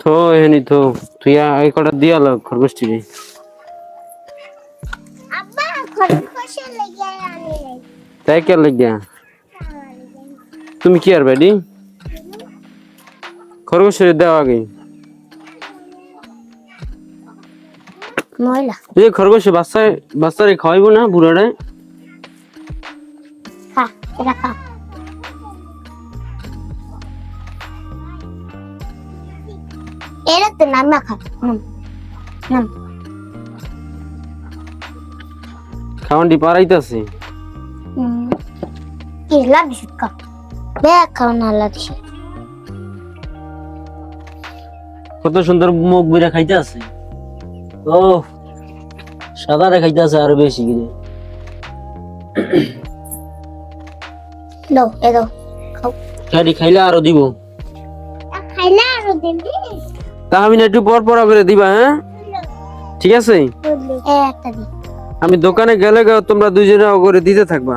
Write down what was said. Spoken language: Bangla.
তো এখানে তো তুই এই কটা দিয়া লাগ রে নাই তাই কে লাগিয়া তুমি কি আর বেডি? খরগোশের দেওয়া আগে। ময়লা। এই খরগোশে বাচ্চায় বাচ্চারে খাওয়াইবো না বুড়াটায় খা এটা খা। নামা খা নাম নাম। খাওয়ানটি পারাইতাছে। হুম কি বে কত সুন্দর মুখ বিরা খাইতে আছে ও সাদারে খাইতে আছে আরও বেশি করে। দাও এ দাও খাও। খাইলে আরও দিব। খাইলা আর দিবি। তা আমি একটু পর পর করে দিবা হ্যাঁ? ঠিক আছে? এ একটা দি আমি দোকানে গেলে তোমরা দুজনে করে দিতে থাকবা।